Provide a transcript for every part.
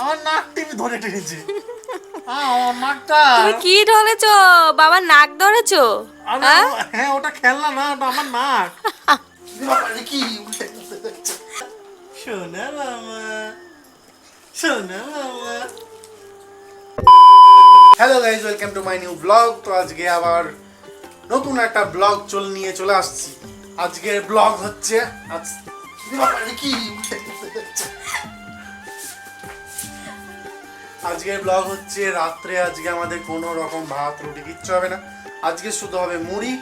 আমার নাক টিপে ধরে টেনেছে। হ্যাঁ আমার নাকটা। তুমি কি ধরেছো? বাবার নাক ধরেছো? হ্যাঁ? হ্যাঁ ওটা খেলনা না ওটা আমার নাক। কি? সোনা মামা সোনা মামা। Hello guys welcome to my new blog তো আজকে আবার নতুন একটা ব্লগ চল নিয়ে চলে আসছি। আজকের ব্লগ হচ্ছে আজ কি? আজকের ব্লগ হচ্ছে রাত্রে আজকে আমাদের কোনো রকম ভাত রুটি কিচ্ছু হবে না। আজকে শুধু হবে মুড়ি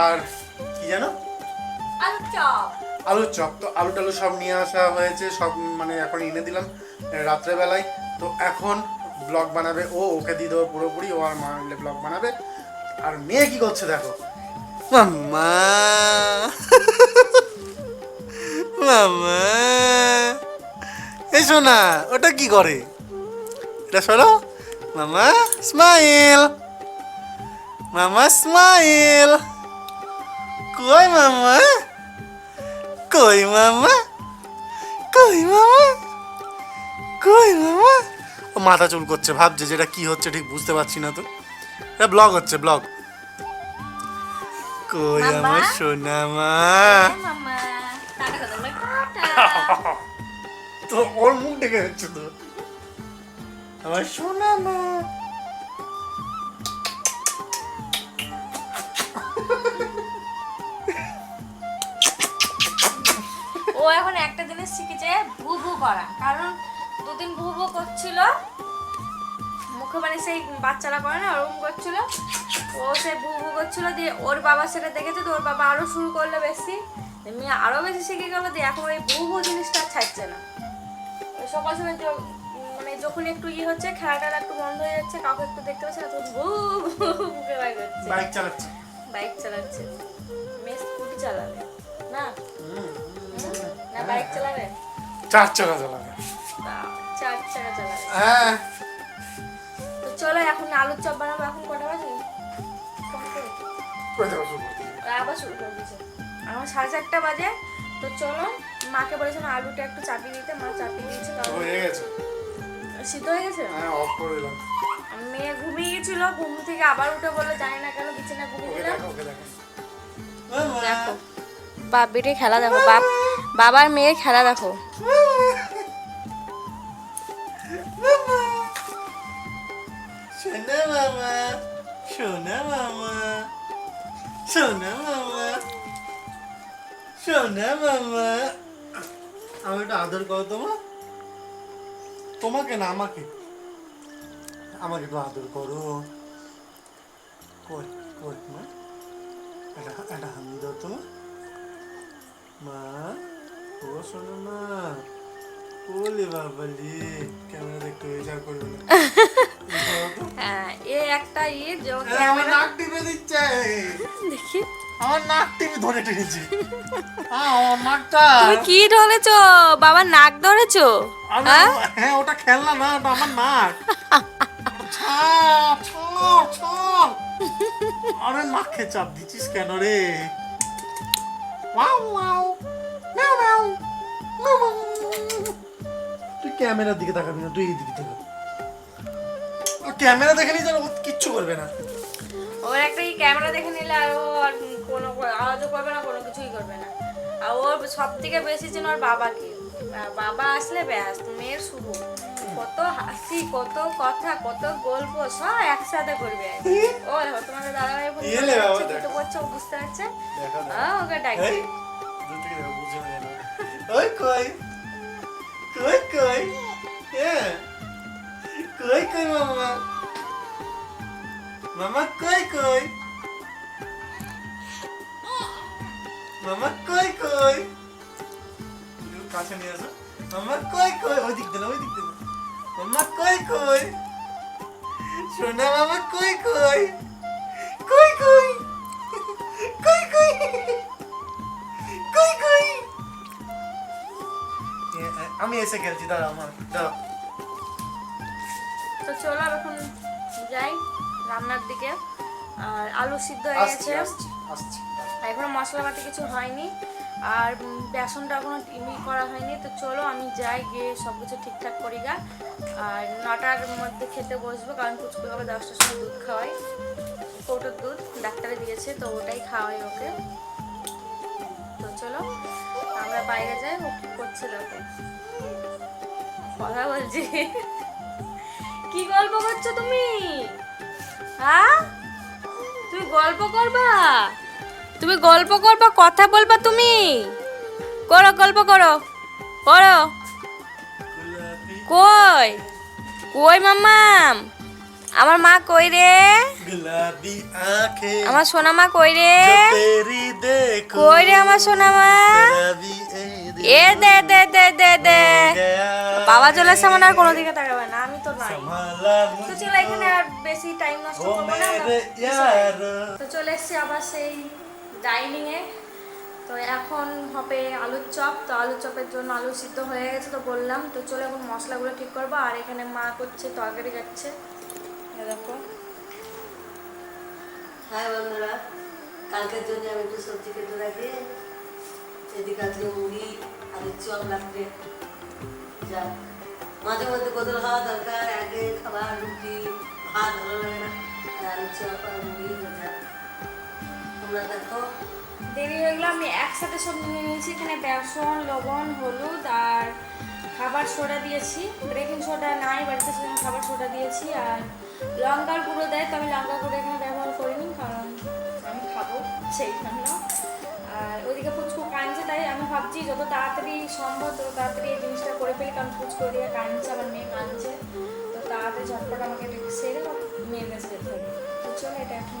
আর কি জানো? আলু চপ। আলুর চপ। তো আলু টালু সব নিয়ে আসা হয়েছে সব মানে এখন এনে দিলাম রাত্রেবেলায়। তো এখন ব্লগ বানাবে ও ওকে দিয়ে দেবো পুরোপুরি ও আর মা মিলে ব্লগ বানাবে। আর মেয়ে কি করছে দেখো? মাম্মা। মাম্মা। এই শোনা ওটা কি করে? Udah solo? Mama smile. Mama smile. Koi mama. Koi mama. Koi mama. Koi mama. ও মাথা চুল করছে ভাবছে যেটা কি হচ্ছে ঠিক বুঝতে পারছি না তো এটা ব্লগ হচ্ছে ব্লগ কই আমার সোনা মা তো ওর মুখ দেখে যাচ্ছে তো আমার সোনা মা। ও এখন একটা জিনিস শিখেছে ভু ভু করা। কারণ দুদিন ভু ভু করছিল, মুখে মানে সেই বাচ্চারা করে না, ওরকম করছিল। ও সে ভু ভু করছিল দিয়ে ওর বাবা সেটা দেখেছে তো, ওর বাবা আরও শুরু করল বেশি। মেয়ে আরও বেশি শিখে গেলো, দিয়ে এখন ওই ভু ভু জিনিসটা ছাড়ছে না। সকাল সময় যখন একটু ইয়ে হচ্ছে খেলাটা একটু বন্ধ হয়ে যাচ্ছে কাউকে একটু দেখতে পাচ্ছে না তখন মুখে বাইর করছে। বাইক চালাচ্ছে। বাইক চালাচ্ছে। মেয়ে স্কুটি চালাবে। না? না বাইক চালাবে? চার চাকা চালাবে। চার চাকা চালাবে। হ্যাঁ। তো চলো এখন আলুর চপ বানাবো এখন কটা বাজে? আবার শুরু করে দিয়েছে আমার সাড়ে চারটা বাজে। তো চলো মাকে বলেছিলাম আলুটা একটু চাপিয়ে দিতে মা চাপিয়ে দিয়েছে হয়ে গেছে। শীত হয়ে গেছে? হ্যাঁ অফ করে দিলাম। মেয়ে ঘুমিয়ে গেছিল ঘুম থেকে আবার উঠে বলল জানি না কেন বিছানা ঘুমিয়ে দিলাম। দেখো বাপ বেটে খেলা দেখো বাপ বাবার মেয়ের খেলা দেখো। সোনা মামা সোনা মামা সোনা মামা সোনা মামা। আমি একটু আদর করো তোমা তোমাকে না আমাকে। আমাকে একটু আদর করো। কই কই মা? হামি দাও তোমা মা ও শোনো মা ওলে বাবালি ক্যামেরা দেখতে যা করবে না? হ্যাঁ এ একটা যে নাক দিচ্ছে। দেখি। আমার নাক টিপে ধরে টেনেছে। হ্যাঁ আমার নাকটা। তুমি কি ধরেছো? বাবার নাক ধরেছো? হ্যাঁ? হ্যাঁ ওটা খেলনা না ওটা আমার নাক। আরে নাকে চাপ দিচ্ছিস কেন রে। তুই ক্যামেরার দিকে তাকাবি না তুই এই দিকে তাকাবি ক্যামেরা দেখে নিয়ে যেন কিচ্ছু করবে না। ওর একটা এই ক্যামেরা দেখে নিলে আর ও আর কোনো আওয়াজও করবে না কোনো কিছুই করবে না। আর ওর সব থেকে বেশি চেন ওর বাবাকে বাবা আসলে ব্যাস মেয়ের শুভ। কত হাসি কত কথা কত গল্প সব একসাথে করবে। ও তোমাদের দাদা ভাই দেখো। ও বুঝতে পারছে? ওকে ডাকছে। যেন। ওই কই? কই কই? হ্যাঁ। কই কই মামা? মামা, কই কই? মামা, কই কই? কাছে নিয়ে আসো। মামা, কই কই? ওই দিক দিন ওই দিক দিন মামা, কই কই? সোনা মামা, কই কই? কই কই? কই কই? কই কই? আমি এসে খেলছি দাঁড়া আমার দাঁড়া তো চলো, এখন যাই। রান্নার দিকে। আর আলু সিদ্ধ হয়ে গেছে। এখনও মশলা বাটি কিছু হয়নি। আর বেসনটা এখনও টিমি করা হয়নি। তো চলো আমি যাই গিয়ে সব কিছু ঠিকঠাক করি গা। আর নটার মধ্যে খেতে বসবো কারণ পুচকু আবার দশটার সময় দুধ খাওয়াই কৌটোর দুধ ডাক্তারে দিয়েছে তো ওটাই খাওয়াই ওকে। তো চলো আমরা বাইরে যাই ও কি করছে দেখো কথা বলছি। কি গল্প করছ তুমি? হ্যাঁ? তুমি গল্প করবা? তুমি গল্প করবা কথা বলবা তুমি? করো গল্প করো। করো কই? কই মাম্মাম? আমার মা কই রে? আমার সোনা মা কই রে? কই রে আমার সোনা মা এ দে দে দে দে দে। বাবা চলে আর তাকাবে না আমি তো নাই। চলে এখানে আর বেশি টাইম নষ্ট চলে আবার সেই তো এখন হবে আলুর চপ। তো আলুর চপের জন্য আলু সিদ্ধ হয়ে গেছে তো বললাম। তো চলে এখন মশলাগুলো ঠিক করব। আর এখানে মা করছে তরকারি যাচ্ছে দেখো। হ্যাঁ বন্ধুরা কালকের জন্য আমি একটু সবজি কেটে রাখি। এদিকে আজকে মুড়ি আর চপ রাখতে যা মাঝে মধ্যে বদল হওয়া দরকার আগে খাবার রুটি ভাত ভালো লাগে না। আর চপ আর মুড়ি যা তোমরা দেখো। দেরি হয়ে গেলো আমি একসাথে সব নিয়ে নিয়েছি। এখানে বেসন লবণ হলুদ আর খাবার সোডা দিয়েছি। বেকিং সোডা নাই বাড়িতে সেজন্য খাবার সোডা দিয়েছি। আর লঙ্কার গুঁড়ো দেয় তো আমি লঙ্কা গুঁড়ো এখানে ব্যবহার করিনি কারণ আমি খাব। সেই জন্য আর ওইদিকে ভাবছি যত তাড়াতাড়ি সম্ভব তত তাড়াতাড়ি এই জিনিসটা করে ফেলি কারণ করে দিয়ে কাঁদছে আমার মেয়ে কাঁদছে। তো তাড়াতাড়ি ঝটপট আমাকে সেরে মেয়ের কাছে যেতে হবে তো চলো এটা এখন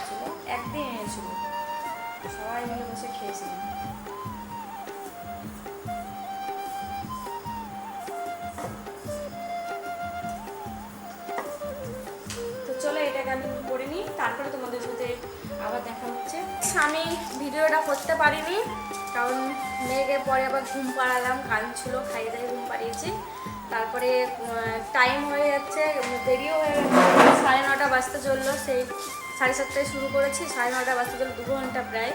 একদিন এনেছিল। সবাই মিলে বসে খেয়েছিলাম। তো চলো এটাকে আমি করে নিই, তারপরে তোমাদের সাথে আবার দেখা হচ্ছে। আমি ভিডিওটা করতে পারিনি, কারণ মেয়েকে পরে আবার ঘুম পাড়ালাম কান ছিল খাইয়ে দাইয়ে ঘুম পাড়িয়েছি। তারপরে টাইম হয়ে যাচ্ছে দেরিও হয়ে গেছে, সাড়ে নটা বাজতে চলল, সেই সাড়ে সাতটায় শুরু করেছি সাড়ে নটা বাজতে চলল দু ঘণ্টা প্রায়।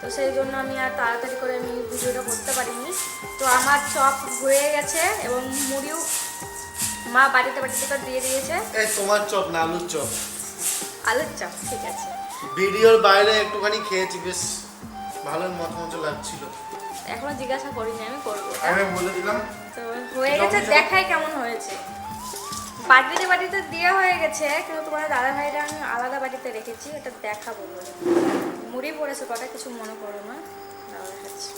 তো সেই জন্য আমি আর তাড়াতাড়ি করে আমি ভিডিওটা করতে পারিনি। তো আমার চপ হয়ে গেছে এবং মুড়িও মা বাড়িতে বাড়িতে তো দিয়ে দিয়েছে। এই তোমার চপ না আলুর চপ? আলুর চপ ঠিক আছে। ভিডিওর বাইরে একটুখানি খেয়েছি বেশ ভালোই মত মতো লাগছিল। এখনও জিজ্ঞাসা করিনি আমি করব। আমি বলে দিলাম। তো হয়ে গেছে দেখাই কেমন হয়েছে। বাটিতে বাটিতে দেওয়া হয়ে গেছে কিন্তু তোমার দাদা ভাইরা আমি আলাদা বাটিতে রেখেছি এটা দেখাবো বলে। মুড়ি পড়েছে কটা কিছু মনে করো না। দাও দেখাচ্ছি।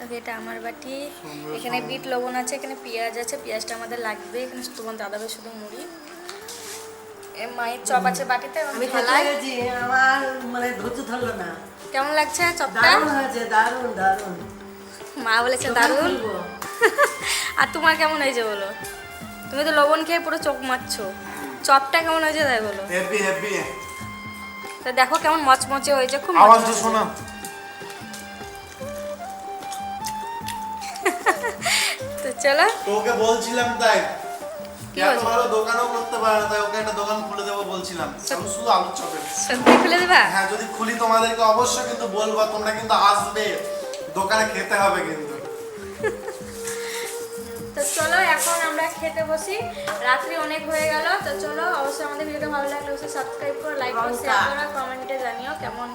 আর এটা আমার বাটি এখানে বিট লবণ আছে এখানে পেঁয়াজ আছে পেঁয়াজটা আমাদের লাগবে এখানে তোমার দাদা ভাই শুধু মুড়ি। এ মায়ের চপ আছে বাটিতে আমি আমার মানে ধৈর্য ধরলো না। কেমন লাগছে চপটা? দারুণ হয়েছে দারুণ দারুণ। মা বলেছে দারুণ। আর তোমার কেমন হয়েছে বলো? তুমি তো লবণ খেয়ে পুরো চোখ মারছো। চপটা কেমন হয়েছে তাই বলো। হ্যাপি হ্যাপি তো দেখো কেমন মচমচে হয়েছে খুব মচমচে। শোনা তো চলো। তোকে বলছিলাম তাই? দোকানও করতে পারে না তাই ওকে একটা দোকান খুলে দেবো বলছিলাম। শুধু শুধু আলুর চপের সত্যি খুলে দেবা? হ্যাঁ যদি খুলি তোমাদেরকে অবশ্যই কিন্তু বলবা তোমরা কিন্তু আসবে। দোকানে খেতে হবে কিন্তু। তো চলো এখন আমরা খেতে বসি। রাত্রি অনেক হয়ে গেল তো চলো অবশ্যই আমাদের ভিডিওটা ভালো লাগলে অবশ্যই সাবস্ক্রাইব করো লাইক করো শেয়ার করো কমেন্টে জানিও কেমন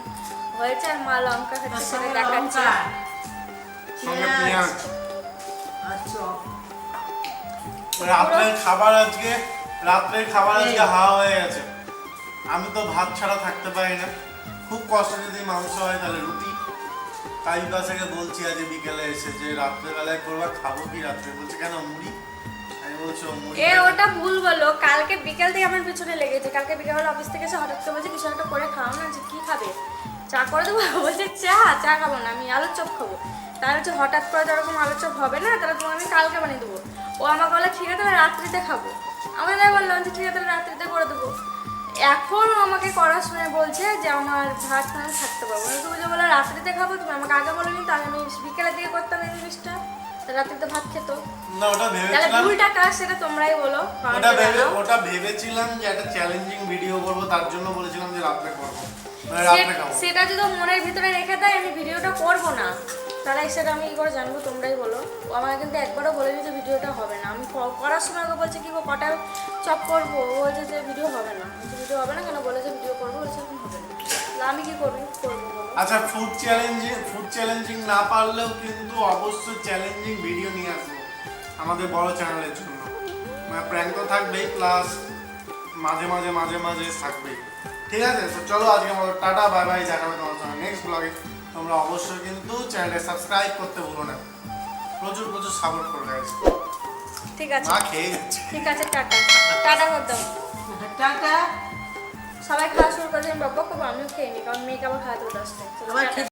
হয়েছে আর মা লঙ্কা খাচ্ছে সেটা দেখাচ্ছি। সঙ্গে আচ্ছা। রাত্রের খাবার আজকে রাত্রের খাবার আজকে হাওয়া হয়ে গেছে। আমি তো ভাত ছাড়া থাকতে পারি না। খুব কষ্ট যদি মাংস হয় তাহলে রুটি। তাই বাসাকে বলছি আজ বিকেলে এসে যে রাত্রেবেলায় করবা খাব কি রাত্রে? বলছে কেন মুড়ি? এ ওটা ভুল বলল কালকে বিকেল থেকে আমার পিছনে লেগেছে। কালকে বিকেলবেলা অফিস থেকে এসে হঠাৎ করে বলছে কিছু একটা করে খাও না যে কি খাবে? চা করে দেবো? বলছে চা চা খাব না আমি আলুর চপ খাব। তাহলে হচ্ছে হঠাৎ করে তো ওরকম আলুর চপ হবে না তাহলে তোমাকে আমি কালকে বানিয়ে দেবো। ও আমাকে বলে ঠিক আছে তাহলে রাত্রিতে খাব। আমি বললাম যে ঠিক আছে তাহলে রাত্রিতে করে দেবো। এখন আমাকে করার সময় বলছে যে আমার ভাত না আমি থাকতে পারব না। তুমি যে বলে রাত্রিতে খাব তুমি আমাকে আগে বলোনি তাহলে আমি বিকেলের দিকে করতাম এই জিনিসটা। রাত্রিতে ভাত খেতো। না ওটা তাহলে ভেবেছিলাম ভুলটা কার সেটা তোমরাই বলো ওটা ভেবে ওটা ভেবেছিলাম যে একটা চ্যালেঞ্জিং ভিডিও করব তার জন্য বলেছিলাম যে রাত্রে করব। মানে সেটা যদি মনের ভিতরে রেখে দেয় আমি ভিডিওটা করব না। তাহলে সেটা আমি কি করে জানব, তোমরাই বলো। ও আমাকে কিন্তু একবারও বলেনি যে ভিডিওটা হবে না। আমি করার সময় ওকে বলছে, কি কটা চপ করব? ও বলছে যে, ভিডিও হবে না। ভিডিও হবে না কেন? বলেছে ভিডিও করব। বলেছে, এখন হবে না। আমি কি করব করব আচ্ছা ফুড চ্যালেঞ্জিং ফুড চ্যালেঞ্জিং না পারলেও কিন্তু অবশ্যই চ্যালেঞ্জিং ভিডিও নিয়ে আসব আমাদের বড় চ্যানেলের জন্য। মানে প্র্যাঙ্ক তো থাকবেই প্লাস মাঝে মাঝে মাঝে মাঝে থাকবেই। ঠিক আছে? তো চলো আজকে আমাদের টাটা বাই বাই দেখা তোমার সঙ্গে নেক্সট ব্লগে তোমরা অবশ্যই কিন্তু চ্যানেলটা সাবস্ক্রাইব করতে ভুলো না। প্রচুর প্রচুর সাপোর্ট করো। ঠিক আছে। মা খেয়ে যাচ্ছে। ঠিক আছে টাটা। টাটা করে দাও। টাটা। সবাই খাওয়া শুরু করে আমি বাবা করব আমিও খেয়ে নি কারণ মেয়েকে আবার খাওয়াতে খেতে